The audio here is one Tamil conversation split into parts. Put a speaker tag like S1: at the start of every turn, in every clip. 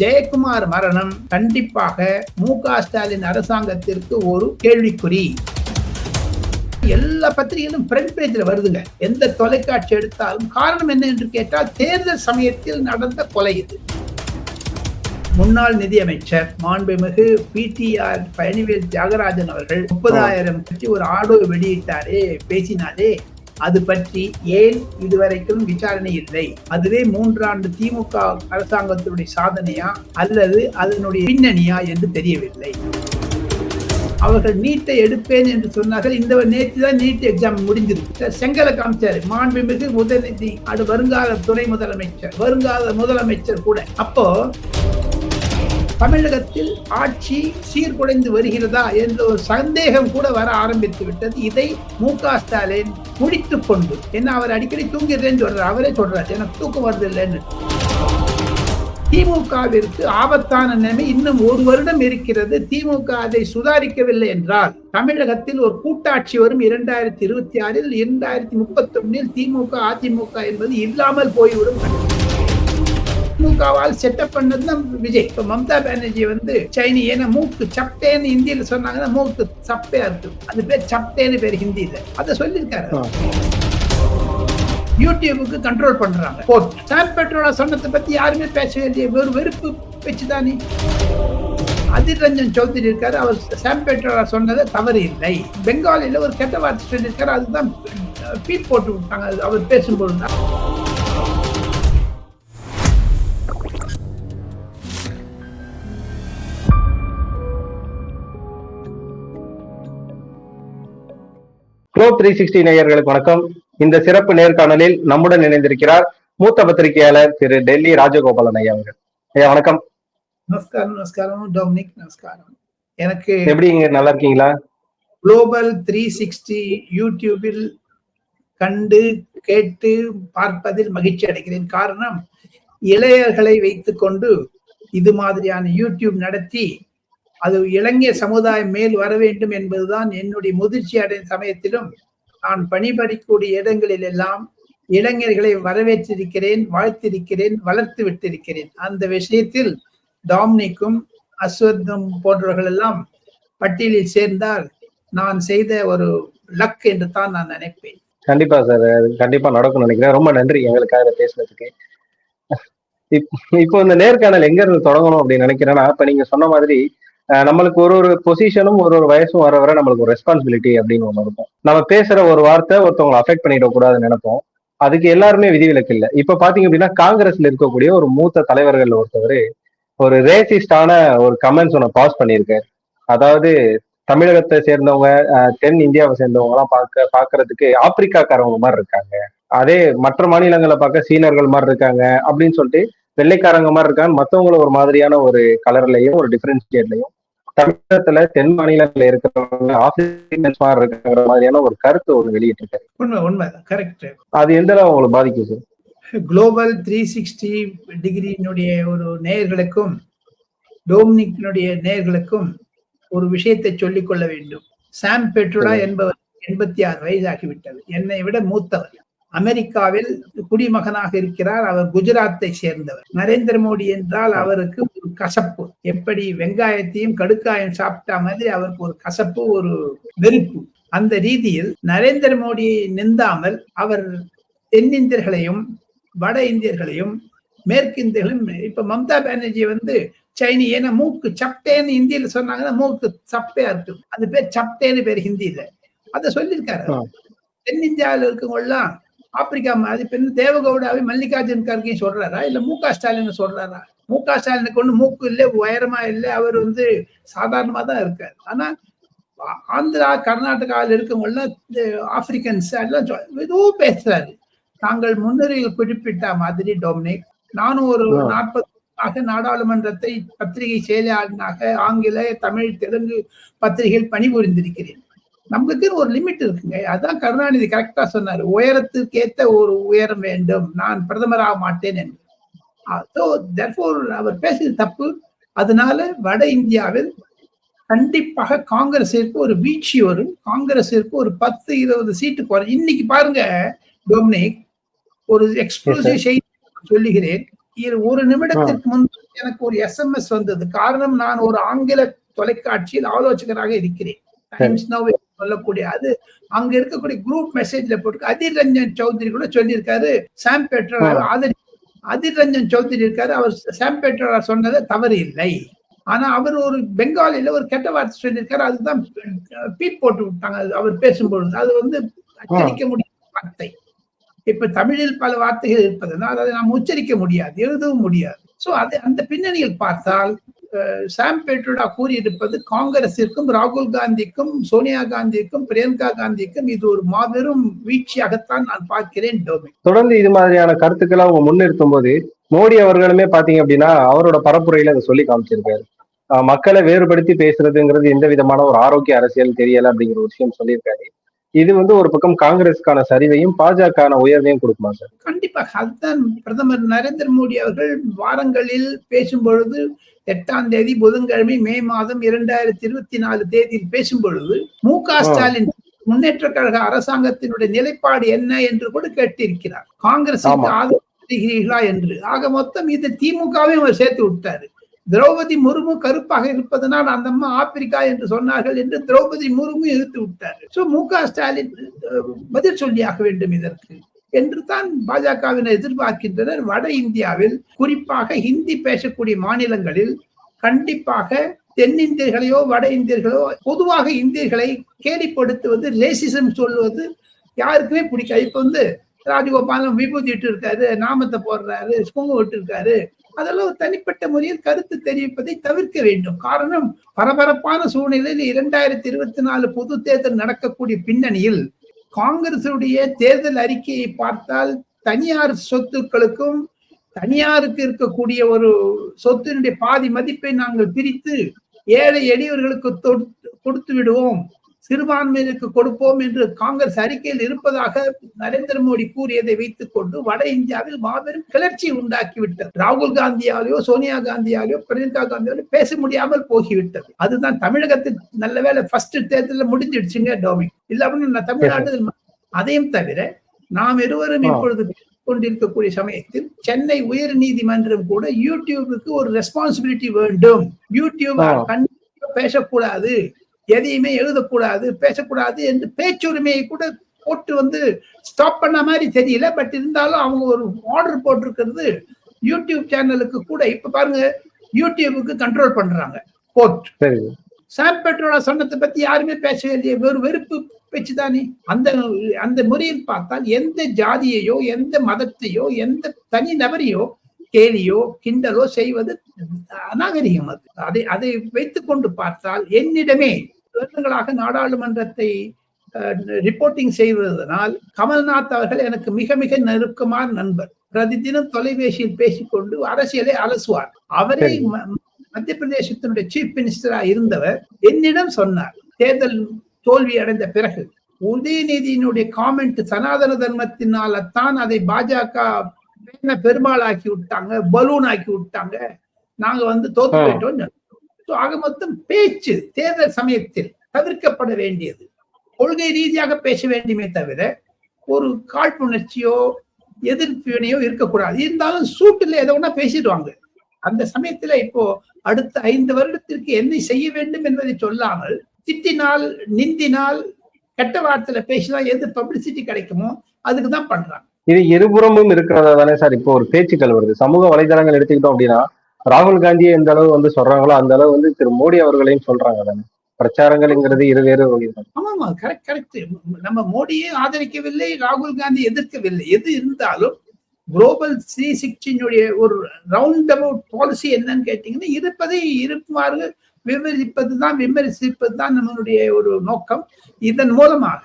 S1: ஜெயக்குமார் மரணம் கண்டிப்பாக மு க ஸ்டாலின் அரசாங்கத்திற்கு ஒரு கேள்விக்குறி. எல்லா பத்திரிகைகளும் ஃப்ரண்ட் பேஜ்ல வருதுங்க. எந்த தொலைக்காட்சி எடுத்தாலும் காரணம் என்ன என்று கேட்டால் தேர்தல் சமயத்தில் நடந்த கொலை இது. முன்னாள் நிதியமைச்சர் மாண்புமிகு பிடிஆர் பழனிவேல் தியாகராஜன் அவர்கள் முப்பதாயிரம் பற்றி ஒரு ஆடியோ வெளியிட்டாரே பேசினாரே. அது பற்றி ஏன் இதுவரைக்கும் விசாரணை இல்லை? அதுவே மூன்றாண்டு திமுக அரசாங்கத்தினுடைய சாதனையா? அல்லது அதனுடைய பின்னணியா என்று தெரியவில்லை. அவர்கள் நீட்டை எடுப்பேன் என்று சொன்னார்கள். இந்த நேற்று தான் நீட் எக்ஸாம் முடிஞ்சிருக்கு. செங்கலை காமிச்சாரு. மாண்புமிகு முதல்நிதி அது வருங்கால துணை முதலமைச்சர் வருங்கால முதலமைச்சர் கூட. அப்போ தமிழகத்தில் ஆட்சி சீர்குலைந்து வருகிறதா என்ற ஒரு சந்தேகம் கூட வர ஆரம்பித்து விட்டது. இதை மு க ஸ்டாலின் முடித்துக் கொண்டு என்ன அவர் அடிக்கடி தூங்கிடுறேன்னு சொல்றாரு அவரே சொல்றாரு எனக்கு தூக்கம் வருது இல்லைன்னு. திமுகவிற்கு ஆபத்தான நிலைமை இன்னும் ஒரு வருடம் இருக்கிறது. திமுக அதை சுதாரிக்கவில்லை என்றால் தமிழகத்தில் ஒரு கூட்டாட்சி வரும் இரண்டாயிரத்தி இருபத்தி ஆறில் இரண்டாயிரத்தி முப்பத்தி ஒன்னில் திமுக அதிமுக என்பது இல்லாமல் போய்விடும். திமுகவால் செட்டப் பண்ணது தான் விஜய். இப்ப மம்தா பானர்ஜி வந்து சைனி ஏன்னா மூக்கு சப்டேன்னு ஹிந்தியில சொன்னாங்கன்னா மூக்கு சப்பையா இருக்கு அது பேர் சப்டேன்னு பேர் ஹிந்தியில. அதை சொல்லியிருக்காரு. யூடியூபுக்கு கண்ட்ரோல் பண்றாங்க. போட். சாம் பெட்ரோலா சொன்னதை பத்தி யாருமே பேசவே இல்லையே. ஒரு வெறுப்பு வச்சுதானே. அதிர் ரஞ்சன் சௌத்ரி இருக்காரு. அவர் சாம் பெட்ரோலா சொன்னது தவறு இல்லை. பெங்காலில ஒரு கெட்ட வார்த்தை சொல்லியிருக்காரு. அதுதான் பீட் போட்டு விட்டாங்க. அவர் பேசும்போது தான்
S2: க்ளோ த்ரீ சிக்ஸ்டி நேயர்களுக்கு வணக்கம். இந்த சிறப்பு நேர்காணலில் நம்முடன் இணைந்திருக்கிறார் மூத்த பத்திரிகையாளர் திரு டெல்லி ராஜகோபாலன் ஐயா அவர்கள். ஐயா வணக்கம்.
S1: நமஸ்காரம் நமஸ்காரம். டொமினிக் நமஸ்காரம். எனக்கு
S2: எப்படி இங்க நல்லா இருக்கீங்களா?
S1: குளோபல் த்ரீ சிக்ஸ்டி யூடியூபில் கண்டு கேட்டு பார்ப்பதில் மகிழ்ச்சி அடைகிறேன். காரணம் இளையர்களை வைத்துக்கொண்டு இது மாதிரியான யூடியூப் நடத்தி அது இளைஞர் சமுதாயம் மேல் வர வேண்டும் என்பதுதான் என்னுடைய முதிர்ச்சி அடைந்த சமயத்திலும் நான் பணிபடிக்கூடிய இடங்களில் எல்லாம் இளைஞர்களை வரவேற்றிருக்கிறேன் வாழ்த்திருக்கிறேன் வளர்த்து விட்டிருக்கிறேன். அந்த விஷயத்தில் டாம்னிக்கும் அஸ்வத்தும் போன்றவர்கள் எல்லாம் பட்டியலில் சேர்ந்தால் நான் செய்த ஒரு லக் என்று தான் நான் நினைப்பேன்.
S2: கண்டிப்பா சார் கண்டிப்பா நடக்கும் நினைக்கிறேன். ரொம்ப நன்றி எங்களுக்காக பேசுனதுக்கு. இப்- இப்போ இந்த நேர்காணல் எங்க இருந்து தொடங்கணும் அப்படின்னு நினைக்கிறேன்னா இப்ப நீங்க சொன்ன மாதிரி நம்மளுக்கு ஒரு ஒரு பொசிஷனும் ஒரு ஒரு வயசும் வர வர நம்மளுக்கு ஒரு ரெஸ்பான்சிபிலிட்டி அப்படின்னு ஒன்று இருக்கும். நம்ம பேசுற ஒரு வார்த்தை ஒருத்தவங்களை அஃபெக்ட் பண்ணிடக்கூடாதுன்னு நினைப்போம். அதுக்கு எல்லாருமே விதிவிலக்கு இல்லை. இப்ப பாத்தீங்க அப்படின்னா காங்கிரஸ்ல இருக்கக்கூடிய ஒரு மூத்த தலைவர்கள் ஒருத்தவர் ஒரு ரேசிஸ்டான ஒரு கமெண்ட்ஸ் ஒன்று பாஸ் பண்ணியிருக்காரு. அதாவது தமிழகத்தை சேர்ந்தவங்க தென் இந்தியாவை சேர்ந்தவங்க எல்லாம் பார்க்க பாக்குறதுக்கு ஆப்பிரிக்காக்காரவங்க மாதிரி இருக்காங்க. அதே மற்ற மாநிலங்களை பார்க்க சீனர்கள் மாதிரி இருக்காங்க அப்படின்னு சொல்லிட்டு வெள்ளைக்காரங்க மாதிரி இருக்காங்க மற்றவங்கள ஒரு மாதிரியான ஒரு கலர்லயும் ஒரு டிஃப்ரென்ஷியேட்லயும் தமிழகத்துல தென் மாநிலங்கள்ல இருக்கிறவங்க மாதிரி இருக்கிற மாதிரியான ஒரு கருத்து ஒன்று வெளியிட்டிருக்காரு.
S1: உண்மை உண்மை. கரெக்ட்
S2: அது எந்த அளவு பாதிக்கும் சார்
S1: குளோபல் த்ரீ சிக்ஸ்டி டிகிரியினுடைய ஒரு நேயர்களுக்கும் டோம்னிக்கினுடைய நேயர்களுக்கும் ஒரு விஷயத்தை சொல்லிக் கொள்ள வேண்டும். சாம் பெட்ரோலா என்பவர் எண்பத்தி ஆறு வயதாகிவிட்டது. என்னை விட மூத்தவர். அமெரிக்காவில் குடிமகனாக இருக்கிறார். அவர் குஜராத்தை சேர்ந்தவர். நரேந்திர மோடி என்றால் அவருக்கு கசப்பு. எப்படி வெங்காயத்தையும் கடுக்காயம் சாப்பிட்ட மாதிரி அவருக்கு ஒரு கசப்பு ஒரு வெறுப்பு. அந்த ரீதியில் நரேந்திர மோடியை நிந்தாமல் அவர் தென்னிந்தியர்களையும் வட இந்தியர்களையும் மேற்கு இந்தியர்களையும் இப்ப மம்தா பானர்ஜி வந்து சைனி ஏன்னா மூக்கு சப்டேன்னு ஹிந்தியில சொன்னாங்கன்னா மூக்கு சப்பையா இருக்கு. அது பேர் சப்டேன்னு பேர் ஹிந்தியில. அதை சொல்லியிருக்காரு. தென்னிந்தியாவில் இருக்கவங்கலாம் ஆப்பிரிக்கா மாதிரி பெண் தேவகவுடாவை மல்லிகார்ஜுன் கார்கே சொல்றாரா? இல்ல மு க ஸ்டாலின் சொல்றாரா? மு க ஸ்டாலினுக்கு ஒண்ணு மூக்கு இல்லை உயரமா இல்லை. அவர் வந்து சாதாரணமா தான் இருக்காரு. ஆனா ஆந்திரா கர்நாடகாவில் இருக்கவங்க எல்லாம் இந்த ஆப்பிரிக்கன்ஸ் எல்லாம் ஏதோ பேசுறாரு. தாங்கள் முன்னுரையில் குறிப்பிட்ட மாதிரி டொமினிக். நானும் ஒரு. நாற்பது ஆக நாடாளுமன்றத்தை பத்திரிகை செயலாளனாக ஆங்கில தமிழ் தெலுங்கு பத்திரிகையில் பணிபுரிந்திருக்கிறேன். நம்மளுக்கு ஒரு லிமிட் இருக்குங்க. அதான் கருணாநிதி கரெக்டா சொன்னாரு. உயரத்துக்கு ஏத்த ஒரு உயரம் வேண்டும். நான் பிரதமராக மாட்டேன் என்று. அவர் பேசியது தப்பு. அதனால வட இந்தியாவில் கண்டிப்பாக காங்கிரஸிற்கு ஒரு வீழ்ச்சி வரும். காங்கிரஸிற்கு ஒரு பத்து இருபது சீட்டு குறை இன்னைக்கு பாருங்க டொமினிக் ஒரு எக்ஸ்க்ளூசிவ் செய்தி சொல்லுகிறேன். ஒரு நிமிடத்திற்கு முன்பு எனக்கு ஒரு எஸ்எம்எஸ் வந்தது. காரணம் நான் ஒரு ஆங்கில தொலைக்காட்சியில் ஆலோசகராக இருக்கிறேன். டைம்ஸ் நவ் சொல்லக்கூடிய அது. அங்க இருக்கக்கூடிய குரூப் மெசேஜ்ல போட்டு அதிர் ரஞ்சன் சௌத்ரி கூட சொல்லியிருக்காரு. சாம் பெட்ரோல். ஆதரி அதிர் ரஞ்சன் சௌத்ரி இருக்காரு. அவர் சாம் பெட்ரோல் சொன்னது தவறு இல்லை ஆனா அவர் ஒரு பெங்காலில ஒரு கெட்ட வார்த்தை சொல்லியிருக்காரு. அதுதான் பீட் போட்டு விட்டாங்க. அவர் பேசும்பொழுது அது வந்து அச்சரிக்க முடியாத வார்த்தை. இப்ப தமிழில் பல வார்த்தைகள் இருப்பதனால் அதை நாம் உச்சரிக்க முடியாது எழுதவும் முடியாது. சோ அது அந்த பின்னணியில் பார்த்தால் அஹ், சாம் பெட்ரோடா கூறியிருப்பது காங்கிரசிற்கும் ராகுல் காந்திக்கும் சோனியா காந்திக்கும் பிரியங்கா காந்திக்கும் இது ஒரு மாபெரும் வீழ்ச்சியாகத்தான் நான் பார்க்கிறேன் டோமி.
S2: தொடர்ந்து இது மாதிரியான கருத்துக்களை அவங்க முன்னிறுத்தும் போது மோடி அவர்களுமே பாத்தீங்க அப்படின்னா அவரோட பரப்புரையில அதை சொல்லி காமிச்சிருக்காரு. மக்களை வேறுபடுத்தி பேசுறதுங்கிறது எந்த விதமான ஒரு ஆரோக்கிய அரசியல் தெரியல அப்படிங்கிற ஒரு விஷயம் சொல்லியிருக்காரு. இது வந்து ஒரு பக்கம் காங்கிரஸ்க்கான சரிவையும் பாஜக உயர்வையும் கொடுக்குமா சார்?
S1: கண்டிப்பாக அதுதான் பிரதமர் நரேந்திர மோடி அவர்கள் வாரங்களில் பேசும் பொழுது எட்டாம் தேதி புதன்கிழமை மே மாதம் இரண்டாயிரத்தி இருபத்தி நாலு தேதியில் பேசும் பொழுது மு க ஸ்டாலின் முன்னேற்ற கழக அரசாங்கத்தினுடைய நிலைப்பாடு என்ன என்று கூட கேட்டிருக்கிறார். காங்கிரசுக்கு. ஆதரவு தருகிறீர்களா என்று. ஆக மொத்தம் இது திமுகவையும் அவர் சேர்த்து விட்டாரு. திரௌபதி முர்மு கருப்பாக இருப்பதனால் அந்த அம்மா ஆப்பிரிக்கா என்று சொன்னார்கள் என்று திரௌபதி முர்மு எதிர்த்து விட்டார். சோ மு க ஸ்டாலின் பதில் சொல்லியாக வேண்டும் இதற்கு. என்று தான் பாஜகவினர் எதிர்பார்க்கின்றனர். வட இந்தியாவில் குறிப்பாக ஹிந்தி பேசக்கூடிய மாநிலங்களில் கண்டிப்பாக தென்னிந்தியர்களையோ வட இந்தியர்களோ பொதுவாக இந்தியர்களை கேலிப்படுத்துவது ரேசிசம் சொல்வது யாருக்குமே பிடிக்காது. இப்ப வந்து ராஜகோபாலம் விபூதி இட்டு இருக்காரு நாமத்தை போடுறாரு குங்குமம் விட்டு இருக்காரு அதெல்லாம் ஒரு தனிப்பட்ட முறையில் கருத்து தெரிவிப்பதை தவிர்க்க வேண்டும். காரணம் பரபரப்பான சூழ்நிலையில் இரண்டாயிரத்தி இருபத்தி நாலு பொது தேர்தல் நடக்கக்கூடிய பின்னணியில் காங்கிரசுடைய தேர்தல் அறிக்கையை பார்த்தால் தனியார் சொத்துக்களுக்கும் தனியாருக்கு இருக்கக்கூடிய ஒரு சொத்தினுடைய பாதி மதிப்பை நாங்கள் பிரித்து ஏழை எளியவர்களுக்கு தொடு- கொடுத்து விடுவோம். சிறுபான்மையினருக்கு கொடுப்போம் என்று காங்கிரஸ் அறிக்கையில் இருப்பதாக நரேந்திர மோடி கூறியதை வைத்துக் கொண்டு வட இந்தியாவில் மாபெரும் கிளர்ச்சி உண்டாக்கிவிட்டது. ராகுல் காந்தியாலேயோ சோனியா காந்தியாலேயோ பிரியங்கா காந்தியாலேயோ பேச முடியாமல் போகிவிட்டது. அதுதான் தமிழகத்தில் நல்ல வேலை ஃபர்ஸ்ட் தேர்தலில் முடிஞ்சிடுச்சுங்க டோமி இல்ல அப்படின்னு தமிழ்நாட்டில் அதையும் தவிர நாம் இருவரும். இப்பொழுது கொண்டிருக்கக்கூடிய சமயத்தில் சென்னை உயர் நீதிமன்றம் கூட யூடியூபுக்கு ஒரு ரெஸ்பான்சிபிலிட்டி வேண்டும். யூடியூப் பேசக்கூடாது. எதையுமே எழுதக்கூடாது பேசக்கூடாது என்று பேச்சுரிமையை கூட போட்டு வந்து ஸ்டாப் பண்ண மாதிரி தெரியல. பட் இருந்தாலும் அவங்க ஒரு ஆர்டர் போட்டிருக்கிறது யூடியூப் சேனலுக்கு கூட. இப்ப பாருங்க யூடியூபுக்கு கண்ட்ரோல் பண்றாங்க. கோர்ட்
S2: சரி.
S1: சாம் பெட்ரோலா சொன்னதை பத்தி யாருமே பேசவே இல்லையே. வெறு வெறுப்பு பேச்சுதானே. அந்த அந்த முறையில் பார்த்தால் எந்த ஜாதியையோ எந்த மதத்தையோ எந்த தனி நபரையோ கேலியோ கிண்டலோ செய்வது அநாகரிகம் அது. அதை அதை வைத்துக் கொண்டு பார்த்தால் என்னிடமே வருடங்களாக நாடாளுமன்றத்தை ரிப்போர்ட்டிங் செய்வதனால் கமல்நாத் அவர்கள் எனக்கு மிக மிக நெருக்கமான நண்பர். பிரதிதினம் தொலைபேசியில் பேசிக்கொண்டு அரசியலை அலசுவார். அவரே மத்திய பிரதேசத்தினுடைய சீஃப் மினிஸ்டரா இருந்தவர் என்னிடம் சொன்னார் தேர்தல் தோல்வி அடைந்த பிறகு உதயநிதியினுடைய காமெண்ட் சனாதன தர்மத்தினால தான் அதை பாஜக பேனை பெருமாள் ஆக்கி விட்டாங்க பலூன் ஆக்கி விட்டாங்க நாங்க வந்து தோத்து. போயிட்டோம் ஆக மொத்தம் பேச்சு தேர்தல் சமயத்தில் தவிர்க்கப்பட வேண்டியது. கொள்கை ரீதியாக பேச வேண்டுமே தவிர ஒரு காழ்ப்புணர்ச்சியோ எதிர்ப்பினையோ இருக்கக்கூடாது. இருந்தாலும் சூட்டில் எதை ஒண்ணா பேசிடுவாங்க. அந்த சமயத்துல இப்போ அடுத்த ஐந்து வருடத்திற்கு என்ன செய்ய வேண்டும் என்பதை சொல்லாமல் திட்டினால் நிந்தினால் கெட்ட வார்த்தையில பேசினா எது பப்ளிசிட்டி கிடைக்குமோ அதுக்கு தான் பண்றாங்க.
S2: இது இருபுறமும் இருக்கிறதா தானே சார்? இப்போ ஒரு பேச்சுக்கள் வருது. சமூக வலைதளங்கள் எடுத்துக்கிட்டோம் அப்படின்னா ராகுல் காந்தியை எந்த அளவு வந்து சொல்றாங்களோ அந்த அளவு வந்து திரு மோடி அவர்களையும் சொல்றாங்க தானே. பிரச்சாரங்கள்ங்கிறது இருவேறு வகைகள்
S1: ஆமா ஆமா கரெக்ட் கரெக்ட் நம்ம மோடியை ஆதரிக்கவில்லை ராகுல் காந்தி எதிர்க்கவில்லை. எது இருந்தாலும் குளோபல் த்ரீ சிக்ஸ்டினுடைய ஒரு ரவுண்ட் அபவுட் பாலிசி என்னன்னு கேட்டீங்கன்னா இருப்பதை இருக்குமாறு விமர்சிப்பது தான் விமர்சிப்பது தான் நம்மளுடைய ஒரு நோக்கம். இதன் மூலமாக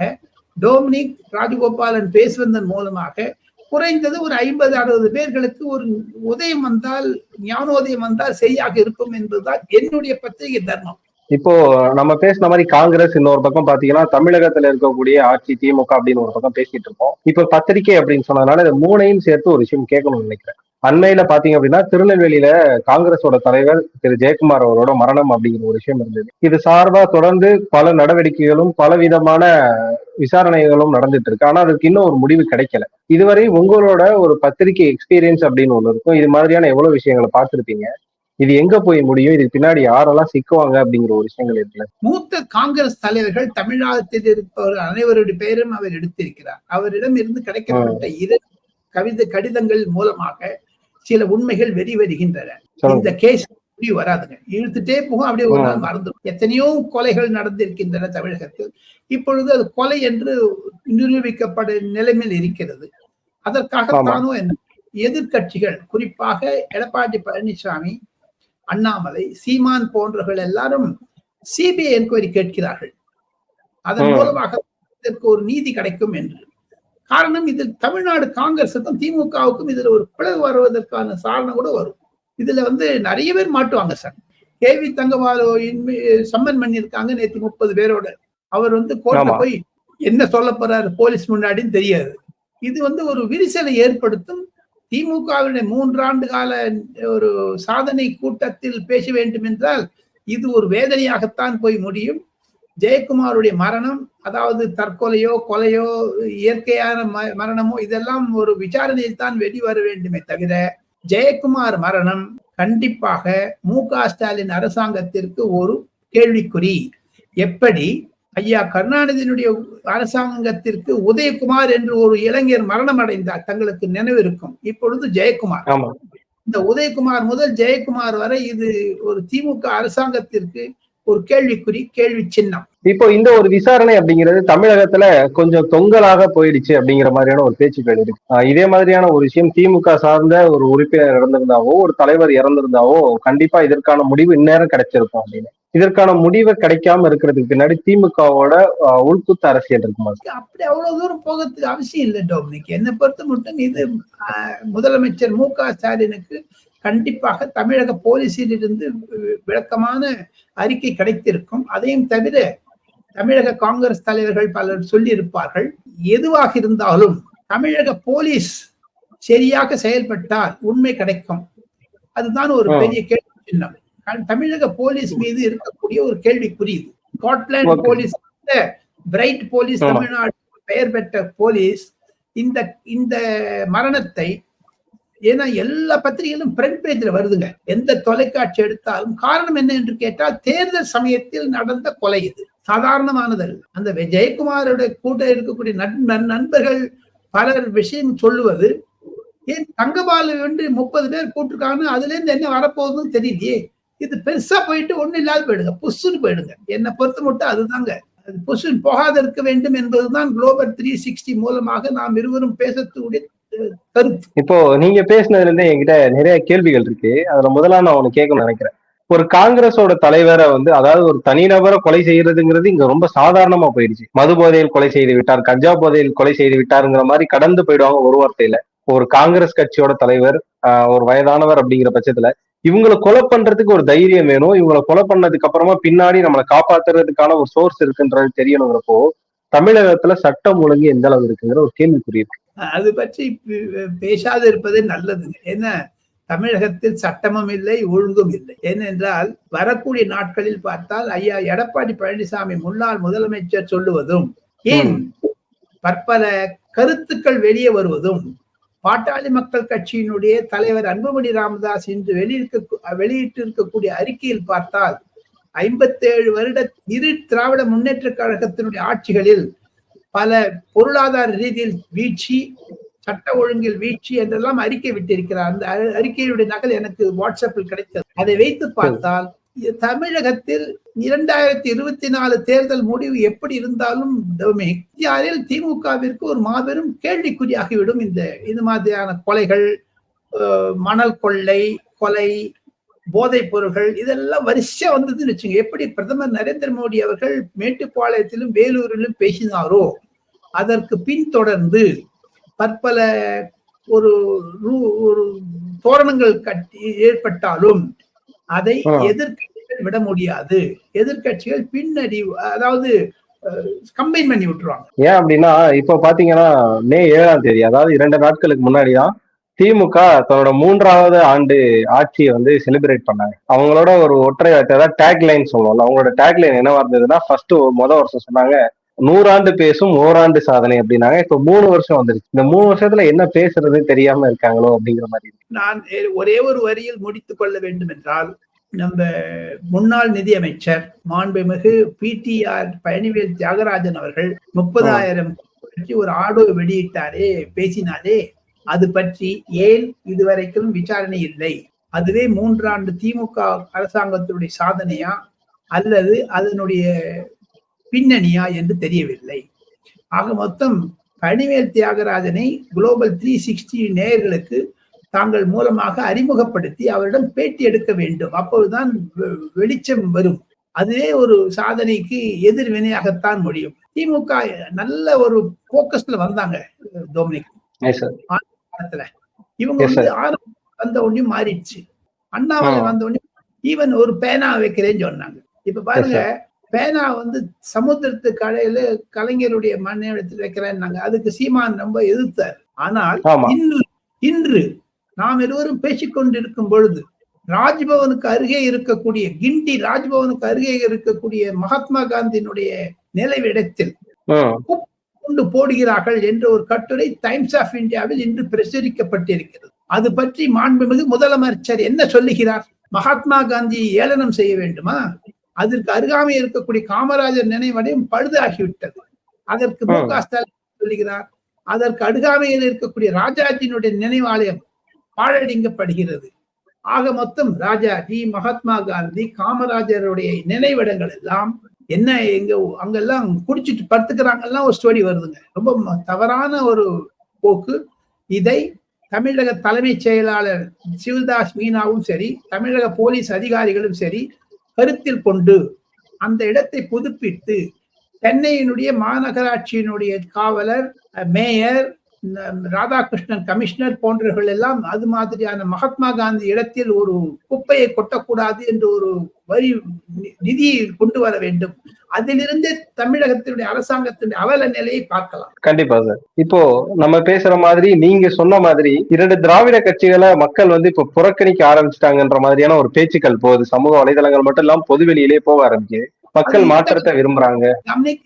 S1: டோமினிக் ராஜகோபாலன் பேசுவதன் மூலமாக குறைந்தது ஒரு ஐம்பது அறுபது பேர்களுக்கு ஒரு உதயம் வந்தால் ஞானோதயம் வந்தால் சரியாக இருக்கும் என்பதுதான் என்னுடைய பத்திரிகை தர்மம்.
S2: இப்போ நம்ம பேசின மாதிரி காங்கிரஸ் இன்னொரு பக்கம் பாத்தீங்கன்னா தமிழகத்துல இருக்கக்கூடிய ஆட்சி திமுக அப்படின்னு ஒரு பக்கம் பேசிட்டு இருக்கோம். இப்ப பத்திரிகை அப்படின்னு சொன்னதுனால இந்த மூணையும் சேர்த்து ஒரு விஷயம் கேட்கணும்னு நினைக்கிறேன். அண்மையில பாத்தீங்க அப்படின்னா திருநெல்வேலியில காங்கிரஸோட தலைவர் திரு ஜெயக்குமார் அவரோட மரணம் அப்படிங்கிற ஒரு விஷயம் இருந்தது. இது சார்பா தொடர்ந்து பல நடவடிக்கைகளும் பல விதமான விசாரணைகளும் நடந்துட்டு இருக்கு. ஆனா அதுக்கு இன்னும் ஒரு முடிவு கிடைக்கல. இதுவரை உங்களோட ஒரு பத்திரிகை எக்ஸ்பீரியன்ஸ் அப்படின்னு ஒண்ணு இருக்கும். இது மாதிரியான எவ்வளவு விஷயங்களை பார்த்திருப்பீங்க? இது எங்க போய் முடியும்? இதுக்கு பின்னாடி யாரெல்லாம் சிக்குவாங்க அப்படிங்கிற ஒரு விஷயங்கள் இருக்குல்ல?
S1: மூத்த காங்கிரஸ் தலைவர்கள் தமிழகத்தில் இருப்பவர்கள் அனைவருடைய பெயரும் அவர் எடுத்திருக்கிறார். அவரிடம் இருந்து கிடைக்கப்பட்ட இரு கவிதை கடிதங்கள் மூலமாக சில உண்மைகள் வெளிவருகின்றன
S2: சொல்லுங்க
S1: இந்த கேஸ் முடிவு வராதுங்க. இழுத்துட்டே போகும் அப்படியே ஒரு நாள் மறந்துடும். எத்தனையோ கொலைகள் நடந்திருக்கின்றன தமிழகத்தில். இப்பொழுது அது கொலை என்று நிரூபிக்கப்பட நிலைமையில் இருக்கிறது. அதற்காக
S2: ஆமா.
S1: தானோ என்ன எதிர்க்கட்சிகள் குறிப்பாக எடப்பாடி பழனிசாமி அண்ணாமலை சீமான் போன்றவர்கள் எல்லாரும் சிபிஐ என்கொயரி கேட்கிறார்கள். அதன். மூலமாக இதற்கு ஒரு நீதி கிடைக்கும் என்று. காரணம் இதில் தமிழ்நாடு காங்கிரசுக்கும் திமுகவுக்கும் இதுல ஒரு பிளவு வருவதற்கான காரணம் கூட வரும். இதுல வந்து நிறைய பேர் மாட்டுவாங்க sir. K V Thangabalu summon பண்ணியிருக்காங்க நேற்று முப்பது பேரோட. அவர் வந்து கோர்ட்ல. போய் என்ன சொல்ல போறாரு போலீஸ் முன்னாடின்னு தெரியாது. இது வந்து ஒரு விரிசலை ஏற்படுத்தும். திமுகவினுடைய மூன்றாண்டு கால ஒரு சாதனை கூட்டத்தில் பேச வேண்டும் என்றால் இது ஒரு வேதனையாகத்தான் போய் முடியும். ஜெயக்குமாருடைய மரணம் அதாவது தற்கொலையோ கொலையோ இயற்கையான மரணமோ இதெல்லாம் ஒரு விசாரணையில் தான் வெளிவர வேண்டுமே தவிர ஜெயக்குமார் மரணம் கண்டிப்பாக மு க ஸ்டாலின் அரசாங்கத்திற்கு ஒரு கேள்விக்குறி. எப்படி? ஐயா கருணாநிதியினுடைய அரசாங்கத்திற்கு உதயகுமார் என்று ஒரு இளைஞர் மரணம் அடைந்தார் தங்களுக்கு நினைவு இருக்கும் இப்பொழுது ஜெயக்குமார். இந்த உதயகுமார் முதல் ஜெயக்குமார் வரை இது ஒரு திமுக அரசாங்கத்திற்கு ஒரு கேள்விக்குறி கேள்வி சின்னம்.
S2: இப்போ இந்த ஒரு விசாரணை அப்படிங்கிறது தமிழகத்துல கொஞ்சம் தொங்கலாக போயிடுச்சு அப்படிங்கிற மாதிரியான ஒரு பேச்சுக்கள் இருக்கு இதே மாதிரியான ஒரு விஷயம் திமுக சார்ந்த ஒரு உறுப்பினர் இறந்திருந்தாவோ ஒரு தலைவர் இறந்திருந்தாவோ கண்டிப்பா இதற்கான முடிவு இந்நேரம் கிடைச்சிருக்கும் அப்படின்னு. இதற்கான முடிவு கிடைக்காம இருக்கிறதுக்கு பின்னாடி திமுகவோட ஆஹ் உள்குத்து அரசியல் இருக்குமா?
S1: அப்படி அவ்வளவு தூரம் போகிறதுக்கு அவசியம் இல்லை டோமினிக். என்னை பொறுத்த மட்டும் இது முதலமைச்சர் மு க ஸ்டாலினுக்கு கண்டிப்பாக தமிழக போலீசில் இருந்து விளக்கமான அறிக்கை கிடைத்திருக்கும். அதையும் தவிர தமிழக காங்கிரஸ் தலைவர்கள் பலர் சொல்லியிருப்பார்கள் எதுவாக இருந்தாலும் தமிழக போலீஸ் சரியாக செயல்பட்டால் உண்மை கிடைக்கும் அதுதான் ஒரு. பெரிய கேள்வி சின்னம் தமிழக போலீஸ் மீது இருக்கக்கூடிய ஒரு கேள்விக்குறி இது Scotland. Police pride police. Tamil Nadu பெயர் பெற்ற போலீஸ் இந்த இந்த மரணத்தை ஏன்னா எல்லா பத்திரிகைகளும் பிரிண்ட் பேஜ்ல வருதுங்க எந்த தொலைக்காட்சி எடுத்தாலும் காரணம் என்ன என்று கேட்டால் தேர்தல் சமயத்தில் நடந்த கொலை இது சாதாரணமானதல்ல. அந்த ஜெயக்குமாரோட கூட்ட இருக்கக்கூடிய நண்பன் நண்பர்கள் பலர் விஷயம் சொல்லுவது ஏன் தங்கபாலு என்று முப்பது பேர் கூட்டிருக்காங்க அதுல இருந்து என்ன வரப்போகுதுன்னு தெரியலையே இது பெருசா போயிட்டு ஒண்ணு இல்லாத போயிடுங்க. புஷ்ஷுன்னு போயிடுங்க. என்னை பொறுத்த மட்டும் அதுதாங்க. புஷ்ஷுன்னு போகாத இருக்க வேண்டும் என்பதுதான் குளோபல் த்ரீ சிக்ஸ்டி மூலமாக நாம் இருவரும் பேசக்கூடிய கருத்து.
S2: இப்போ நீங்க பேசினதுல இருந்து என்கிட்ட நிறைய கேள்விகள் இருக்கு. அதுல முதலா நான் உனக்கு கேட்கணும்னு நினைக்கிறேன். ஒரு காங்கிரஸோட தலைவரை வந்து அதாவது ஒரு தனிநபரை கொலை செய்யறதுங்கிறது இங்க ரொம்ப சாதாரணமா போயிடுச்சு. மது போதையில் கொலை செய்து விட்டார் கஞ்சா போதையில் கொலை செய்து விட்டாருங்கிற மாதிரி கடந்து போயிடுவாங்க ஒரு வார்த்தையில. ஒரு காங்கிரஸ் கட்சியோட தலைவர் ஆஹ், ஒரு வயதானவர் அப்படிங்கிற பட்சத்துல இவங்களை கொலை பண்றதுக்கு ஒரு தைரியம் வேணும். இவங்களை கொலை பண்ணதுக்கு அப்புறமா பின்னாடி நம்மளை காப்பாத்துறதுக்கான ஒரு சோர்ஸ் இருக்குன்றது தெரியணுங்கிறப்போ தமிழகத்துல சட்டம் ஒழுங்கு எந்த அளவு இருக்குங்கிற ஒரு கேள்விக்குறி இருக்கு.
S1: அது பற்றி பேசாது இருப்பதே நல்லது. ஏன்னா தமிழகத்தில் சட்டமும் இல்லை ஒழுங்கும் இல்லை ஏனென்றால் வரக்கூடிய நாட்களில் பார்த்தால் ஐயா எடப்பாடி பழனிசாமி முன்னாள் முதலமைச்சர் சொல்லுவதும் ஏன் பற்பல கருத்துக்கள் வெளியே வருவதும் பாட்டாளி மக்கள் கட்சியினுடைய தலைவர் அன்புமணி ராமதாஸ் இன்று வெளியிருக்க வெளியிட்டு இருக்கக்கூடிய அறிக்கையில் பார்த்தால் ஐம்பத்தேழு வருட இரு திராவிட முன்னேற்ற கழகத்தினுடைய ஆட்சிகளில் பல பொருளாதார ரீதியில் வீழ்ச்சி சட்ட ஒழுங்கில் வீழ்ச்சி என்றெல்லாம் அறிக்கை விட்டிருக்கிறார். அந்த அறி- அறிக்கையுடைய நகல் எனக்கு வாட்ஸ்அப்பில் கிடைத்தது. அதை வைத்து பார்த்தால் தமிழகத்தில் இரண்டாயிரத்தி இருபத்தி நாலு தேர்தல் முடிவு எப்படி இருந்தாலும் யாரில் திமுகவிற்கு ஒரு மாபெரும் கேள்விக்குறியாகிவிடும். இந்த இது மாதிரியான கொலைகள் மணல் கொள்ளை கொலை போதைப் பொருள்கள் இதெல்லாம் வரிசையா வந்ததுன்னு வச்சுங்க எப்படி பிரதமர் நரேந்திர மோடி அவர்கள் மேட்டுப்பாளையத்திலும் வேலூரிலும் பேசினாரோ அதற்கு பின்தொடர்ந்து பற்பல ஒரு ஒரு தோரணங்கள் கட்டி ஏற்பட்டாலும் அதை
S2: ஆ.
S1: எதிர்க்கட்சிகள் விட முடியாது. எதிர்க்கட்சிகள் பின்னடி அதாவது கம்பைன் பண்ணி விட்டுருவாங்க.
S2: ஏன் அப்படின்னா இப்போ பாத்தீங்கன்னா மே ஏழாம் தேதி அதாவது இரண்டு நாட்களுக்கு முன்னாடி தான் திமுக தன்னோட மூன்றாவது ஆண்டு ஆட்சியை வந்து செலிப்ரேட் பண்ணாங்க. அவங்களோட ஒரு ஒற்றை வார்த்தை அதாவது டேக் லைன் சொல்லுவோம்ல அவங்களோட டேக் லைன் என்னவா இருந்ததுன்னா ஃபர்ஸ்ட் முத வருஷம் சொன்னாங்க நூறாண்டு பேசும் ஓராண்டு சாதனை அப்படின்னாங்க. இப்ப மூணு வருஷம் வந்துருச்சு. இந்த மூணு வருஷத்துல என்ன பேசுறதுன்னு தெரியாம இருக்காங்களோ அப்படிங்கிற மாதிரி
S1: நான் ஒரே ஒரு வரியில் முடித்துக் கொள்ள வேண்டும் என்றால் நம்ம முன்னாள் நிதியமைச்சர் மாண்புமிகு பிடிஆர் பழனிவேல் தியாகராஜன் அவர்கள் முப்பதாயிரம் பற்றி ஒரு ஆடோ வெளியிட்டாரே பேசினாரே. அது பற்றி ஏன் இதுவரைக்கும் விசாரணை இல்லை? அதுவே மூன்றாண்டு திமுக அரசாங்கத்தினுடைய சாதனையா? அல்லது அதனுடைய பின்னணியா என்று தெரியவில்லை. ஆக மொத்தம் பழனிவேல் தியாகராஜனை குளோபல் த்ரீ சிக்ஸ்டி நேயர்களுக்கு தாங்கள் மூலமாக அறிமுகப்படுத்தி அவரிடம் பேட்டி எடுக்க வேண்டும். அப்பொழுதுதான் வெ- வெளிச்சம் வரும். அதுவே ஒரு சாதனைக்கு எதிர்வினையாகத்தான் முடியும். திமுக நல்ல ஒரு போக்கஸ்ல வந்தாங்க டொமினிக். காலத்துல இவங்க வந்து ஆரம்பம் வந்த உடனே மாறிடுச்சு. அண்ணாமலை. வந்த உடனே ஈவன் ஒரு பேனா வைக்கிறேன்னு சொன்னாங்க. இப்ப பாருங்க பேனா வந்து சமுத்திரத்து கடையில கலைஞருடைய மண்ணெடுத்து வைக்கிறேன்னாங்க. அதுக்கு சீமான் ரொம்ப எதிர்த்தார். ஆனால் இன்று இன்று நாம் இருவரும் பேசிக்கொண்டிருக்கும் பொழுது ராஜ்பவனுக்கு அருகே இருக்கக்கூடிய கிண்டி ராஜ்பவனுக்கு அருகே இருக்கக்கூடிய மகாத்மா காந்தியினுடைய நிலைவிடத்தில் கொண்டு போடுகிறார்கள் என்ற ஒரு கட்டுரை டைம்ஸ் ஆஃப் இந்தியாவில் இன்று பிரசுரிக்கப்பட்டிருக்கிறது. அது பற்றி மாண்புமிகு முதலமைச்சர் என்ன சொல்லுகிறார்? மகாத்மா காந்தியை ஏளனம் செய்ய வேண்டுமா? அதற்கு அருகாமை இருக்கக்கூடிய காமராஜர் நினைவடையும் பழுதாகிவிட்டது. அதற்கு மு க ஸ்டாலின் சொல்லுகிறார்? அதற்கு அருகாமையில் இருக்கக்கூடிய ராஜாஜியினுடைய நினைவாலயம் பாழடிங்கப்படுகிறது ஆக மொத்தம் ராஜாஜி மகாத்மா காந்தி காமராஜருடைய நினைவிடங்கள் எல்லாம் என்ன எங்க அங்கெல்லாம் குடிச்சிட்டு படுத்துக்கிறாங்கலாம் ஒரு ஸ்டோரி வருதுங்க. ரொம்ப தவறான ஒரு போக்கு. இதை தமிழக தலைமைச் செயலாளர் சிவதாஸ் மீனாவும் சரி தமிழக போலீஸ் அதிகாரிகளும் சரி கருத்தில் கொண்டு அந்த இடத்தை புதுப்பித்து சென்னையினுடைய மாநகராட்சியினுடைய காவலர் மேயர் ராதாகிருஷ்ணன் கமிஷனர் போன்றவர்கள் எல்லாம் அது மாதிரியான மகாத்மா காந்தி இடத்தில் ஒரு குப்பையை கொட்டக்கூடாது என்று ஒரு வரி நிதியை கொண்டு வர வேண்டும். அதிலிருந்தே தமிழகத்தினுடைய அரசாங்கத்தினுடைய அவல நிலையை பார்க்கலாம்.
S2: கண்டிப்பா சார். இப்போ நம்ம பேசுற மாதிரி நீங்க சொன்ன மாதிரி இரண்டு திராவிட கட்சிகளை மக்கள் வந்து இப்ப புறக்கணிக்க ஆரம்பிச்சிட்டாங்கன்ற மாதிரியான ஒரு பேச்சுக்கள் போகுது. சமூக வலைதளங்கள் மட்டும் இல்லாம பொதுவெளியிலே போக ஆரம்பிக்குது. மக்கள் மாற்றத்தை விரும்புறாங்க.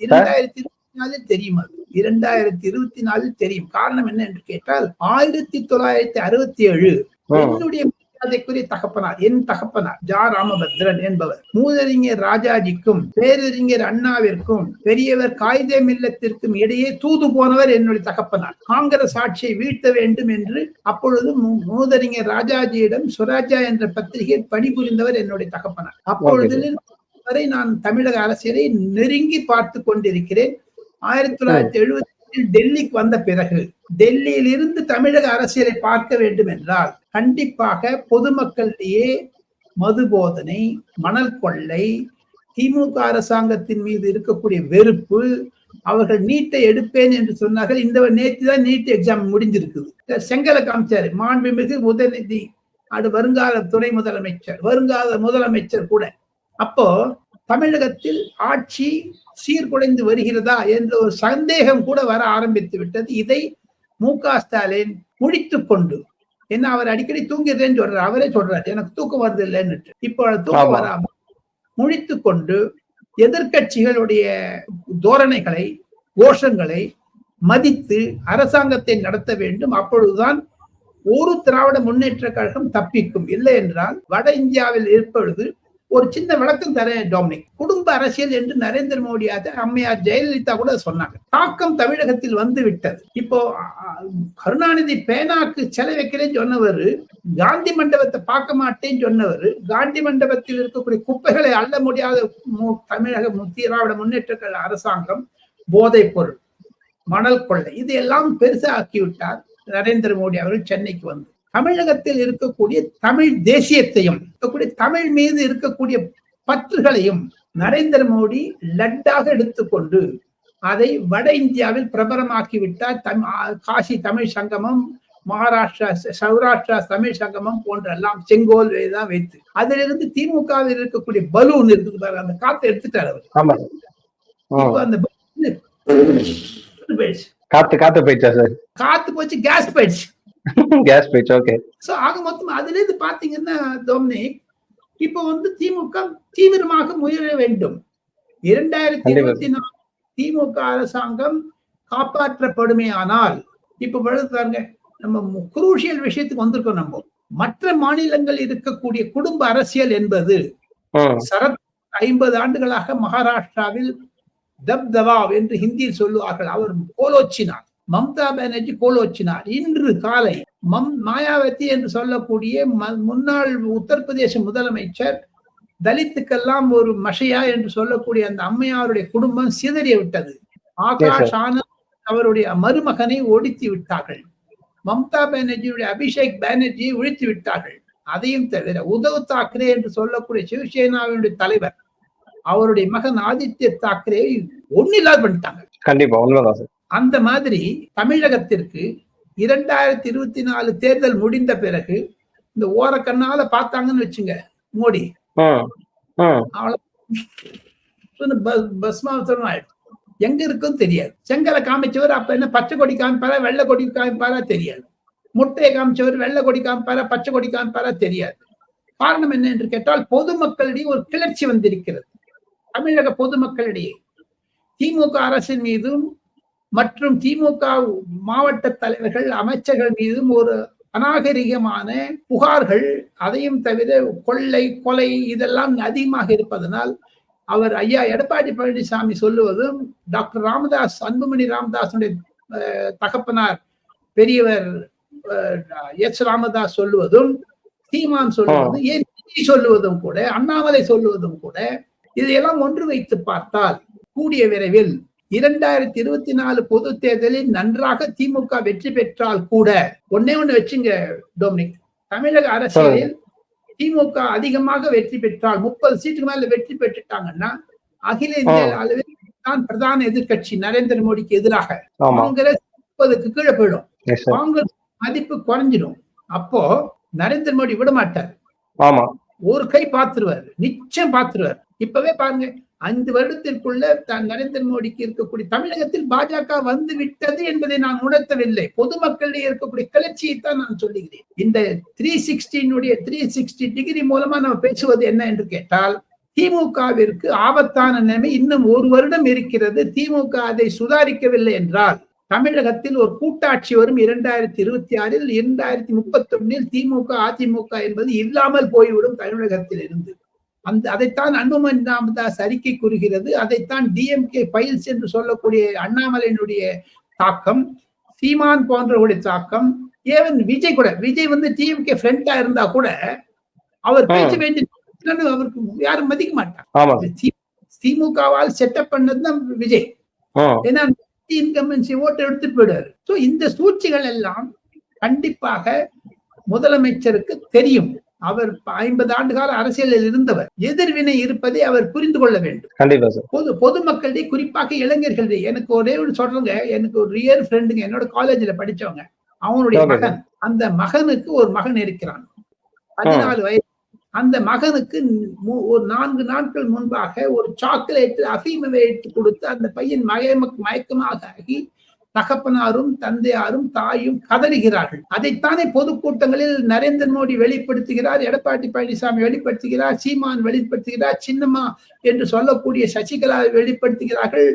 S1: இரண்டாயிரத்தி நாலில் தெரியும் அது. இரண்டாயிரத்தி இருபத்தி நாலில் தெரியும். காரணம் என்ன என்று கேட்டால் ஆயிரத்தி தொள்ளாயிரத்தி அறுபத்தி ஏழு என்னுடைய மரியாதைக்குரிய தகப்பனார் என் தகப்பனார் ஜா ராமபத்ரன் என்பவர். மூதறிஞர் ராஜாஜிக்கும் பேரறிஞர் அண்ணாவிற்கும் பெரியவர் காகித மில்லத்திற்கும் இடையே தூது போனவர் என்னுடைய தகப்பனார். காங்கிரஸ் ஆட்சியை வீழ்த்த வேண்டும் என்று அப்பொழுது மூதறிஞர் ராஜாஜியிடம் சுராஜா என்ற பத்திரிகையில் பணிபுரிந்தவர் என்னுடைய தகப்பனார். அப்பொழுது வரை நான் தமிழக அரசியலை நெருங்கி பார்த்து கொண்டிருக்கிறேன். ஆயிரத்தி தொள்ளாயிரத்தி எழுபத்தி டெல்லிக்கு வந்த பிறகு டெல்லியில் இருந்து தமிழக அரசியலை பார்க்க வேண்டும் என்றால் கண்டிப்பாக பொதுமக்களிடையே மது போதனை மணல் கொள்ளை திமுக அரசாங்கத்தின் மீது இருக்கக்கூடிய வெறுப்பு அவர்கள் நீட்டை எடுப்பேன் என்று சொன்னார்கள். இந்த நேற்று தான் நீட் எக்ஸாம் முடிஞ்சிருக்குது. செங்கலை காமிச்சாரு. மாண்புமிகு உதயநிதி அது வருங்கால துணை முதலமைச்சர் வருங்கால முதலமைச்சர் கூட. அப்போ தமிழகத்தில் ஆட்சி சீர்குலைந்து வருகிறதா என்ற ஒரு சந்தேகம் கூட வர ஆரம்பித்து விட்டது. இதை மு க ஸ்டாலின் முடித்துக் கொண்டு என்ன அவர் அடிக்கடி தூங்கிடுறேன்னு சொல்றாரு அவரே சொல்றாரு எனக்கு தூக்கம் வருது இல்லைன்னு இப்போ தூக்கம். வராம முடித்துக் கொண்டு எதிர்க்கட்சிகளுடைய தோரணைகளை கோஷங்களை மதித்து அரசாங்கத்தை நடத்த வேண்டும். அப்பொழுதுதான் ஒரு திராவிட முன்னேற்ற கழகம் தப்பிக்கும். இல்லை என்றால் வட இந்தியாவில் இருப்பொழுது ஒரு சின்ன விளக்கம் தரேன் டொமினிக். குடும்ப அரசியல் என்று நரேந்திர மோடி ஆத அம்மையார் ஜெயலலிதா கூட சொன்னாங்க. தாக்கம் தமிழகத்தில் வந்து விட்டது. இப்போ கருணாநிதி பேனாக்கு செலை வைக்கிறேன்னு சொன்னவர் காந்தி மண்டபத்தை பார்க்க மாட்டேன்னு சொன்னவர் காந்தி மண்டபத்தில் இருக்கக்கூடிய குப்பைகளை அள்ள முடியாத மு- தமிழக திராவிட முன்னேற்ற அரசாங்கம் போதைப் பொருள் மணல் கொள்ளை இது எல்லாம் பெருசா விட்டார் நரேந்திர மோடி அவர்கள் சென்னைக்கு வந்து. தமிழகத்தில் இருக்கக்கூடிய தமிழ் தேசியத்தையும் இருக்கக்கூடிய தமிழ் மீது இருக்கக்கூடிய பற்றுகளையும் நரேந்திர மோடி லட்டாக எடுத்துக்கொண்டு அதை வட இந்தியாவில் பிரபலமாக்கி விட்டார் தம் ஆ- காசி தமிழ் சங்கமம் மகாராஷ்டிரா சௌராஷ்டிரா தமிழ் சங்கமம் போன்றெல்லாம் செங்கோல் தான் வைத்து அதிலிருந்து திமுகவில் இருக்கக்கூடிய பலூன் இருக்குது பாரு அந்த காத்தை எடுத்துட்டார் அவர். அந்த.
S2: காத்து காத்து போயிடுச்சா சார்?
S1: காத்து போச்சு கேஸ் போயிடுச்சு.
S2: கேஸ் போயிடுச்சு ஓகே
S1: சோ ஆக மொத்தம் அதுல இருந்து பாத்தீங்கன்னா டொமினிக் இப்போ வந்து திமுக தீவிரமாக முயல வேண்டும். இரண்டாயிரத்தி. இருபத்தி நாலு திமுக அரசாங்கம் காப்பாற்றப்படுமேயானால் இப்ப பழுது பாருங்க நம்ம குரூஷியல் விஷயத்துக்கு வந்திருக்கோம் நம்ம. மற்ற மாநிலங்கள் இருக்கக்கூடிய குடும்ப அரசியல் என்பது சரத் ஐம்பது ஆண்டுகளாக மகாராஷ்டிராவில் தப் தவாவ் என்று ஹிந்தியில் சொல்லுவார்கள். அவர் கோலோச்சினார். மம்தா பானர்ஜி கோலோச்சினார் இன்று காலை மம் மாயாவதி என்று சொல்லக்கூடிய முன்னாள் உத்தரப்பிரதேச முதலமைச்சர் தலித்துக்கெல்லாம் ஒரு மஷையா என்று சொல்லக்கூடிய அந்த அம்மையாருடைய குடும்பம் சிதறிய விட்டது. ஆகாஷ் ஆனந்த் அவருடைய மருமகனை ஒடித்து விட்டார்கள். மம்தா பானர்ஜியுடைய அபிஷேக் பானர்ஜியை ஒழித்து விட்டார்கள். அதையும் தவிர உதவ் தாக்கரே என்று சொல்லக்கூடிய சிவசேனாவினுடைய தலைவர் அவருடைய மகன் ஆதித்ய தாக்கரே ஒன்னில்லாது பண்ணிட்டாங்க.
S2: கண்டிப்பா உண்மைதான் சார்.
S1: அந்த மாதிரி தமிழகத்திற்கு இரண்டாயிரத்தி இருபத்தி நாலு தேர்தல் முடிந்த பிறகு இந்த ஓரக்கண்ணால பார்த்தாங்கன்னு வச்சுங்க மோடி. பஸ்மாவசரம் ஆயிடும். எங்க இருக்குன்னு தெரியாது. செங்கலை காமிச்சவர் அப்ப என்ன பச்சை கொடி காமிப்பாரா வெள்ளை கொடி காமிப்பாரா தெரியாது. முட்டையை காமிச்சவர் வெள்ளை கொடி காமிப்பாரா பச்சை கொடி காமிப்பாரா தெரியாது. காரணம் என்ன என்று கேட்டால் பொதுமக்களிடையே ஒரு கிளர்ச்சி வந்திருக்கிறது. தமிழக பொதுமக்களிடையே. திமுக அரசின் மீதும் மற்றும் திமுக மாவட்ட தலைவர்கள் அமைச்சர்கள் மீதும் ஒரு அநாகரிகமான புகார்கள் அதையும் தவிர கொள்ளை கொலை இதெல்லாம் அதிகமாக இருப்பதனால் அவர் ஐயா எடப்பாடி பழனிசாமி சொல்லுவதும் டாக்டர் ராமதாஸ் அன்புமணி ராமதாஸுடைய அஹ், தகப்பனார் பெரியவர் எஸ் ராமதாஸ் சொல்லுவதும் சீமான் சொல்லுவதும் ஏன் சொல்லுவதும் கூட அண்ணாமலை சொல்லுவதும் கூட இதையெல்லாம் ஒன்று வைத்து பார்த்தால் கூடிய விரைவில் இரண்டாயிரத்தி இருபத்தி நாலு பொது தேர்தலில் நன்றாக திமுக வெற்றி பெற்றால் கூட ஒன்னே ஒண்ணு வச்சுங்க டொமினிக். தமிழக அரசியலில் திமுக அதிகமாக வெற்றி பெற்றால் முப்பது சீட்டுக்கு மேல வெற்றி பெற்றுட்டாங்கன்னா அகில இந்திய. அளவில் தான் பிரதான எதிர்க்கட்சி நரேந்திர மோடிக்கு எதிராக. காங்கிரஸ் முப்பதுக்கு கீழே போயிடும். காங்கிரஸ் மதிப்பு குறைஞ்சிடும். அப்போ நரேந்திர மோடி விட மாட்டார் ஒரு கை பார்த்துருவாரு. நிச்சயம் பார்த்துருவாரு. இப்பவே பாருங்க ஐந்து வருடத்திற்குள்ள தான் நரேந்திர மோடிக்கு இருக்கக்கூடிய தமிழகத்தில் பாஜக வந்து விட்டது என்பதை நான் உணர்த்தவில்லை. பொதுமக்களிடையே இருக்கக்கூடிய கிளர்ச்சியை தான் நான் சொல்லுகிறேன். இந்த த்ரீ சிக்ஸ்டினுடைய த்ரீ சிக்ஸ்டி டிகிரி மூலமா நம்ம பேசுவது என்ன என்று கேட்டால் திமுகவிற்கு ஆபத்தான நிலைமை இன்னும் ஒரு வருடம் இருக்கிறது. திமுக அதை சுதாரிக்கவில்லை என்றால் தமிழகத்தில் ஒரு கூட்டாட்சி வரும் இரண்டாயிரத்தி இருபத்தி ஆறில் இரண்டாயிரத்தி முப்பத்தி ஒன்னில் திமுக அதிமுக என்பது இல்லாமல் போய்விடும் தமிழகத்தில் இருந்து அந்த அதைத்தான் அன்புமணி ராமதாஸ் அறிக்கை கூறுகிறது. அதைத்தான் டிஎம்கே ஃபைல்ஸ் என்று சொல்லக்கூடிய அண்ணாமலையினுடைய தாக்கம் சீமான் போன்றவருடைய தாக்கம் ஏவன் விஜய் கூட. விஜய் வந்து டிஎம்கே ஃப்ரெண்டா இருந்தா கூட அவர் பேச வேண்டிய அவருக்கு யாரும் மதிக்க மாட்டார் திமுகவால் செட்டப் பண்ணதுதான் விஜய். ஏன்னா இன்கம்பன்சி ஓட்டு எடுத்துட்டு போயிடுவாரு. சோ இந்த சூழ்ச்சிகள் எல்லாம் கண்டிப்பாக முதலமைச்சருக்கு தெரியும். அவர் ஐம்பது ஆண்டு கால அரசியலில் இருந்தவர். எதிர்வினை இருப்பதை அவர் புரிந்து கொள்ள வேண்டும். பொது பொதுமக்களிடையே குறிப்பாக இளைஞர்களிடையே எனக்கு ஒரே ஒரு சொல்றேங்க எனக்கு ஒரு ரியல் ஃப்ரெண்டுங்க என்னோட காலேஜ்ல படிச்சவங்க. அவனுடைய. மகன் அந்த மகனுக்கு ஒரு மகன் இருக்கிறான். பதினாலு வயது அந்த மகனுக்கு ஒரு நான்கு நாட்கள் முன்பாக ஒரு சாக்லேட் அஃபீமை வைத்து கொடுத்து அந்த பையன் மயம மயக்கமாக ஆகி தகப்பனாரும் தந்தையாரும் தாயும் கதறுகிறார்கள். அதைத்தானே பொதுக்கூட்டங்களில் நரேந்திர மோடி வெளிப்படுத்துகிறார் எடப்பாடி பழனிசாமி வெளிப்படுத்துகிறார் சீமான் வெளிப்படுத்துகிறார் சின்னம்மா என்று சொல்லக்கூடிய சசிகலா வெளிப்படுத்துகிறார்கள்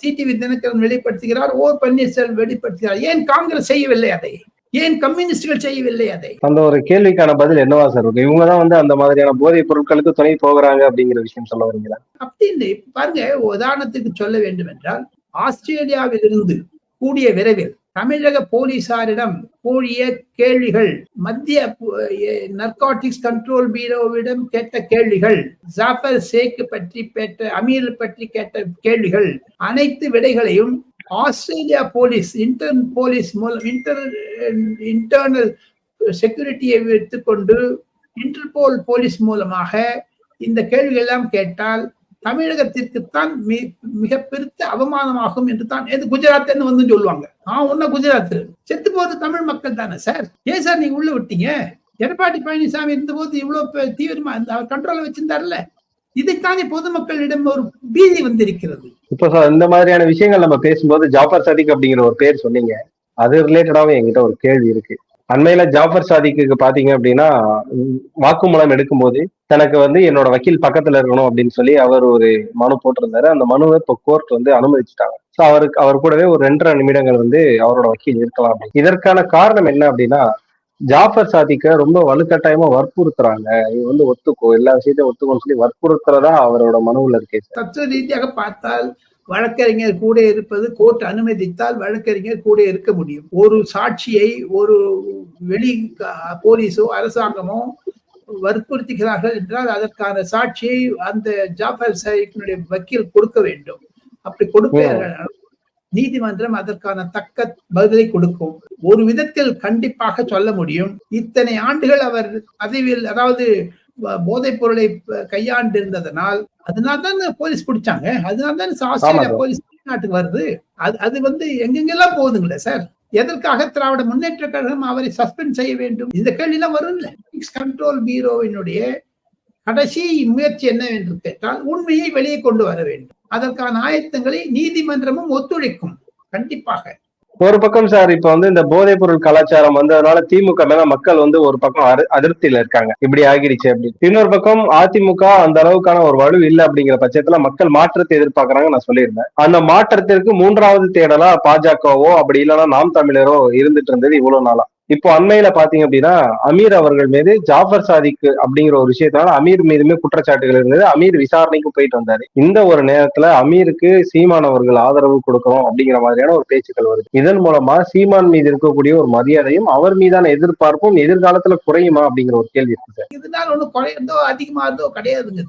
S1: டிடிவி தினகரன் வெளிப்படுத்துகிறார் ஓ பன்னீர்செல்வம் வெளிப்படுத்துகிறார். ஏன் காங்கிரஸ் செய்யவில்லை அதை? ஏன் கம்யூனிஸ்டுகள் செய்யவில்லை அதை?
S2: அந்த ஒரு கேள்விக்கான பதில் என்னவா சார் இருக்கு இவங்க தான் வந்து அந்த மாதிரியான போதைப் பொருட்களுக்கு துணை போகிறாங்க அப்படிங்கிற விஷயம் சொல்ல வரீங்களா?
S1: அப்படின்னு பாருங்க உதாரணத்துக்கு சொல்ல வேண்டும் என்றால் ஆஸ்திரேலியாவிலிருந்து கூடிய விரைவில் தமிழக போலீசாரிடம் கூடிய கேள்விகள் மத்திய நர்காட்டிக்ஸ் கண்ட்ரோல் பீரோவிடம் கேட்ட கேள்விகள் ஜாஃபர் ஷேக் பற்றி கேட்ட அமீர் பற்றி கேட்ட கேள்விகள் அனைத்து விடைகளையும் ஆஸ்திரேலியா போலீஸ் இன்டர்ன் போலீஸ் மூலம் இன்டர் இன்டர்னல் செக்யூரிட்டியை வைத்துக்கொண்டு இன்டர்போல் போலீஸ் மூலமாக இந்த கேள்விகள் எல்லாம் கேட்டால் தமிழகத்திற்குத்தான் மிக மிக பெருத்த அவமானமாகும் என்று தான் எது குஜராத் வந்து சொல்லுவாங்க. நான் ஒன்ன குஜராத் செத்து போறது தமிழ் மக்கள் தானே சார்? ஏன் சார் நீங்க உள்ள விட்டீங்க? எடப்பாடி பழனிசாமி இருந்தபோது இவ்வளவு பெ- தீவிரமா இந்த அவர் கண்ட்ரோல வச்சிருந்தாருல்ல? இதைத்தானே பொதுமக்களிடம் ஒரு பீதி வந்திருக்கிறது.
S2: இப்ப சார் இந்த மாதிரியான விஷயங்கள் நம்ம பேசும்போது ஜாஃபர் சதிக் அப்படிங்கிற ஒரு பேர் சொன்னீங்க. அது ரிலேட்டடாவும் என்கிட்ட ஒரு கேள்வி இருக்கு. அண்மையில ஜாஃபர் சாதிக்கு பாத்தீங்க அப்படின்னா வாக்குமூலம் எடுக்கும்போது தனக்கு வந்து என்னோட வக்கீல் பக்கத்துல இருக்கணும் அப்படின்னு சொல்லி அவர் ஒரு மனு போட்டிருந்தாரு. அந்த மனுவை இப்போ கோர்ட் வந்து அனுமதிச்சிட்டாங்க. ஸோ அவருக்கு அவர் கூடவே ஒரு ரெண்டரை நிமிடங்கள் வந்து அவரோட வக்கீல் இருக்கலாம் அப்படின்னு. இதற்கான காரணம் என்ன அப்படின்னா ஜாஃபர் சாதிக்க ரொம்ப வலுக்கட்டாயமா வற்புறுத்துறாங்க. இது வந்து ஒத்துக்கோ எல்லா விஷயத்தையும் ஒத்துக்கோன்னு சொல்லி வற்புறுத்துறதா அவரோட மனுவில் இருக்கு சார்.
S1: ரீதியாக பார்த்தால் வழக்கறிஞர் கூட இருப்பது கோர்ட் அனுமதித்தால் வழக்கறிஞர் கூட இருக்க முடியும். ஒரு சாட்சியை ஒரு வெளி போலீஸோ அரசாங்கமோ வற்புறுத்துகிறார்கள் என்றால் அதற்கான சாட்சியை அந்த ஜாஃபர் சாஹிப்பினுடைய வக்கீல் கொடுக்க வேண்டும். அப்படி கொடுப்பார்கள் நீதிமன்றம் அதற்கான தக்க பதிலை கொடுக்கும். ஒரு விதத்தில் கண்டிப்பாக சொல்ல முடியும். இத்தனை ஆண்டுகள் அவர் பதவியில் அதாவது போதைப் பொருளை ப- கையாண்டு இருந்ததனால் அதனால தான் போலீஸ் பிடிச்சாங்க. அதனால தான் ஆஸ்திரேலியா. போலீஸ் நாட்டுக்கு வருது. அது அது வந்து எங்கெங்கெல்லாம் போகுதுங்களே சார்? எதற்காக திராவிட முன்னேற்ற கழகம் அவரை சஸ்பெண்ட் செய்ய வேண்டும்? இந்த கேள்வி எல்லாம் வரும்ல. கண்ட்ரோல் பீரோவினுடைய கடைசி முயற்சி என்னவென்று கேட்டால் உண்மையை வெளியே கொண்டு வர வேண்டும். அதற்கான ஆயத்தங்களை நீதிமன்றமும் ஒத்துழைக்கும். கண்டிப்பாக.
S2: ஒரு பக்கம் சார் இப்ப வந்து இந்த போதைப் பொருள் கலாச்சாரம் வந்ததுனால திமுக மேல மக்கள் வந்து ஒரு பக்கம் அரு- அதிருப்தியில இருக்காங்க. இப்படி ஆகிடுச்சு அப்படின்னு இன்னொரு பக்கம் அதிமுக அந்த அளவுக்கான ஒரு வலு இல்ல அப்படிங்கிற பட்சத்துல மக்கள் மாற்றத்தை எதிர்பார்க்கறாங்க நான் சொல்லியிருந்தேன். அந்த மாற்றத்திற்கு மூன்றாவது தேடலா பாஜகவோ அப்படி இல்லைன்னா நாம் தமிழரோ இருந்துட்டு இருந்தது இவ்வளவு நாளா. இப்போ அண்மையில பாத்தீங்க அப்படின்னா அமீர் அவர்கள் மீது ஜாஃபர் சாதிக்கு அப்படிங்கிற ஒரு விஷயத்தினால அமீர் மீதுமே குற்றச்சாட்டுகள் இருந்தது. அமீர் விசாரணைக்கு போயிட்டு வந்தாரு. இந்த ஒரு நேரத்துல அமீருக்கு சீமான் அவர்கள் ஆதரவு கொடுக்கணும் அப்படிங்கிற மாதிரியான ஒரு பேச்சுக்கள் வருது. இதன் மூலமா சீமான் மீது இருக்கக்கூடிய ஒரு மரியாதையும் அவர் மீதான எதிர்பார்ப்பும் எதிர்காலத்துல குறையுமா அப்படிங்கிற ஒரு கேள்வி இருக்கு சார்.
S1: இதனால ஒண்ணும் குறையதோ அதிகமா இருந்தோ கிடையாதுங்க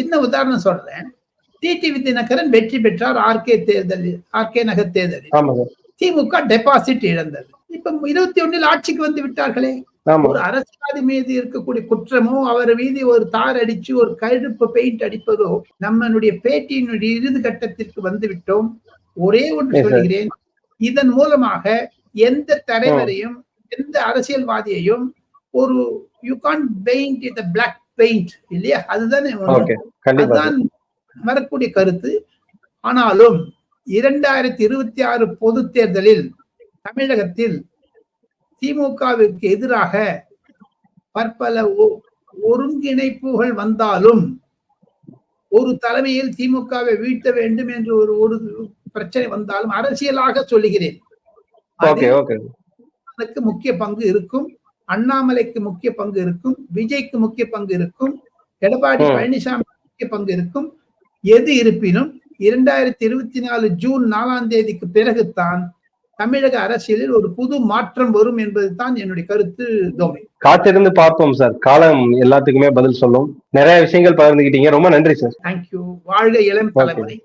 S1: சின்ன உதாரணம் சொல்றேன். டிடிவி தினகரன் வெற்றி பெற்றார் ஆர்கே தேர்தலில் ஆர்கே நகர் தேர்தலில்.
S2: ஆமா சார்
S1: திமுக டெபாசிட் இழந்தது. இப்ப இருபத்தி ஒண்ணில் ஆட்சிக்கு வந்து விட்டார்களே. ஒரு அரசியல்வாதி மீது இருக்கக்கூடிய குற்றமோ அவர் மீது ஒரு தார் அடிச்சு ஒரு கழுப்பு பெயிண்ட் அடிப்பதோ நம்மளுடைய பேட்டியினுடைய இறுதி கட்டத்திற்கு வந்து விட்டோம். ஒரே ஒன்று. சொல்கிறேன் இதன் மூலமாக எந்த தலைவரையும் எந்த அரசியல்வாதியையும் ஒரு யூ கான் பெயிண்ட் இந்த பிளாக் பெயிண்ட் இல்லையா? அதுதானே அதுதான் வரக்கூடிய கருத்து. ஆனாலும் இரண்டாயிரத்தி இருபத்தி ஆறு பொது தேர்தலில் தமிழகத்தில் திமுகவிற்கு எதிராக பற்பல ஒருங்கிணைப்புகள் வந்தாலும் ஒரு தலைமையில் திமுகவை வீழ்த்த வேண்டும் என்று ஒரு ஒரு பிரச்சனை வந்தாலும் அரசியலாக சொல்லுகிறேன். சீமானுக்கு முக்கிய பங்கு இருக்கும். அண்ணாமலைக்கு முக்கிய பங்கு இருக்கும். விஜய்க்கு முக்கிய பங்கு இருக்கும். எடப்பாடி. பழனிசாமி முக்கிய பங்கு இருக்கும். எது இருப்பினும் இரண்டாயிரத்தி இருபத்தி நாலு ஜூன் நாலாம் தேதிக்கு பிறகுதான் தமிழக அரசியலில் ஒரு புது மாற்றம் வரும் என்பதுதான் என்னுடைய கருத்து தோமை
S2: காத்திருந்து பார்ப்போம் சார். காலம் எல்லாத்துக்குமே பதில் சொல்லும். நிறைய விஷயங்கள் பகிர்ந்துக்கிட்டீங்க ரொம்ப நன்றி சார்.
S1: தேங்க்யூ வாழ்க இளம் தலைமுறை.